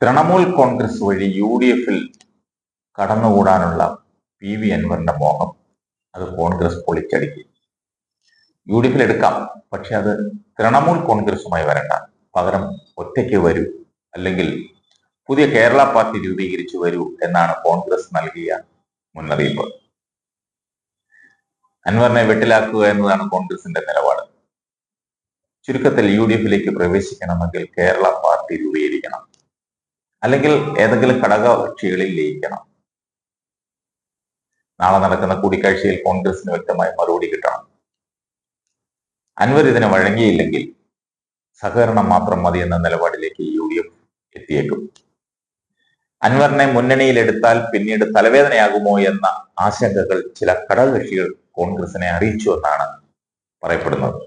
തൃണമൂൽ കോൺഗ്രസ് വഴി U D എഫിൽ കടന്നുകൂടാനുള്ള P V അൻവറിന്റെ മോഹം അത് കോൺഗ്രസ് പൊളിച്ചടുക്കി. യു ഡി എഫിൽ എടുക്കാം പക്ഷെ അത് തൃണമൂൽ കോൺഗ്രസുമായി വരണ്ട. പകരം ഒറ്റയ്ക്ക് വരൂ അല്ലെങ്കിൽ പുതിയ കേരള പാർട്ടി രൂപീകരിച്ചു വരൂ എന്നാണ് കോൺഗ്രസ് നൽകിയ മുന്നറിയിപ്പ്. അൻവറിനെ വെട്ടിലാക്കുക എന്നതാണ് കോൺഗ്രസിന്റെ നിലപാട്. ചുരുക്കത്തിൽ യു ഡി എഫിലേക്ക് പ്രവേശിക്കണമെങ്കിൽ കേരള പാർട്ടി രൂപീകരിക്കണം. അല്ലെങ്കിൽ ഏതെങ്കിലും ഘടകകക്ഷികളിൽ ലയിക്കണം. നാളെ നടക്കുന്ന കൂടിക്കാഴ്ചയിൽ കോൺഗ്രസിന് വ്യക്തമായ മറുപടി കിട്ടണം. അൻവർ ഇതിന് വഴങ്ങിയില്ലെങ്കിൽ സഹകരണം മാത്രം മതി എന്ന നിലപാടിലേക്ക് യു ഡി എഫ് എത്തിയേക്കും. അൻവറിനെ മുന്നണിയിലെടുത്താൽ പിന്നീട് തലവേദനയാകുമോ എന്ന ആശങ്കകൾ ചില ഘടകകക്ഷികൾ കോൺഗ്രസിനെ അറിയിച്ചു എന്നാണ് പറയപ്പെടുന്നത്.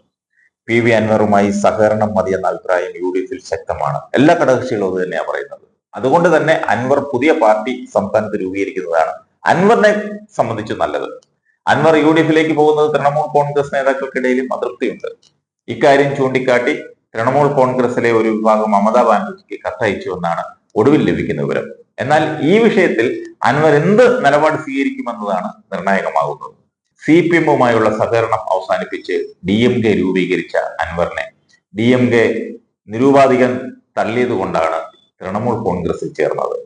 പി വി അൻവറുമായി സഹകരണം മതി എന്ന അഭിപ്രായം യു ഡി എഫിൽ ശക്തമാണ്. എല്ലാ ഘടകകക്ഷികളും അത് തന്നെയാണ് പറയുന്നത്. അതുകൊണ്ട് തന്നെ അൻവർ പുതിയ പാർട്ടി സംസ്ഥാനത്ത് രൂപീകരിക്കുന്നതാണ്. അൻവറിനെ സംബന്ധിച്ച് നല്ലത്. അൻവർ യു ഡി എഫിലേക്ക് പോകുന്നത് തൃണമൂൽ കോൺഗ്രസ് നേതാക്കൾക്കിടയിലും അതൃപ്തിയുണ്ട്. ഇക്കാര്യം ചൂണ്ടിക്കാട്ടി തൃണമൂൽ കോൺഗ്രസിലെ ഒരു വിഭാഗം മമതാ ബാനർജിക്ക് കത്തയച്ചു എന്നാണ് ഒടുവിൽ ലഭിക്കുന്ന വിവരം. എന്നാൽ ഈ വിഷയത്തിൽ അൻവർ എന്ത് നിലപാട് സ്വീകരിക്കുമെന്നതാണ് നിർണായകമാകുന്നത്. സി പി എമ്മുമായുള്ള സഹകരണം അവസാനിപ്പിച്ച് ഡി എം കെ രൂപീകരിച്ച അൻവറിനെ. ഡി എം കെ നിരൂപാധികൻ തള്ളിയത് കൊണ്ടാണ് തൃണമൂൽ കോൺഗ്രസിൽ ചേർന്നത്.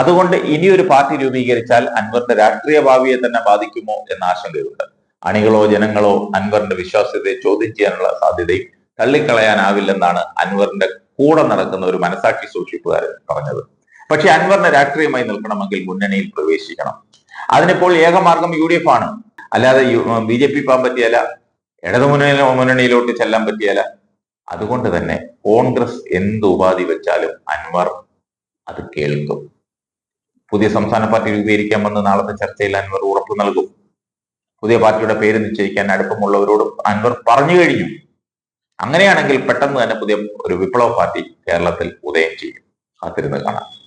അതുകൊണ്ട് ഇനി ഒരു പാർട്ടി രൂപീകരിച്ചാൽ അൻവറിന്റെ രാഷ്ട്രീയ ഭാവിയെ തന്നെ ബാധിക്കുമോ എന്ന ആശങ്കയുണ്ട്. അണികളോ ജനങ്ങളോ അൻവറിന്റെ വിശ്വാസ്യതയെ ചോദ്യം ചെയ്യാനുള്ള സാധ്യതയും തള്ളിക്കളയാനാവില്ലെന്നാണ് അൻവറിന്റെ കൂടെ നടക്കുന്ന ഒരു മനസാക്ഷി സൂക്ഷിപ്പുകാരൻ പറഞ്ഞത്. പക്ഷെ അൻവറിന് രാഷ്ട്രീയമായി നിൽക്കണമെങ്കിൽ മുന്നണിയിൽ പ്രവേശിക്കണം. അതിനിപ്പോൾ ഏകമാർഗം യു ഡി എഫ് ആണ് അല്ലാതെ ബി ജെ പി പോകാൻ പറ്റിയല്ല ഇടതു മുന്നണി മുന്നണിയിലോട്ട് ചെല്ലാൻ പറ്റിയല്ല. അതുകൊണ്ട് തന്നെ കോൺഗ്രസ് എന്ത് ഉപാധി വെച്ചാലും അൻവർ അത് കേൾക്കും. പുതിയ സംസ്ഥാന പാർട്ടി രൂപീകരിക്കാമെന്ന് നാളത്തെ ചർച്ചയിൽ അൻവർ ഉറപ്പു നൽകും. പുതിയ പാർട്ടിയുടെ പേര് നിശ്ചയിക്കാൻ അടുപ്പമുള്ളവരോട് അൻവർ പറഞ്ഞു കഴിഞ്ഞു. അങ്ങനെയാണെങ്കിൽ പെട്ടെന്ന് തന്നെ പുതിയ ഒരു വിപ്ലവ പാർട്ടി കേരളത്തിൽ ഉദയം ചെയ്യും. കാത്തിരുന്ന് കാണാം.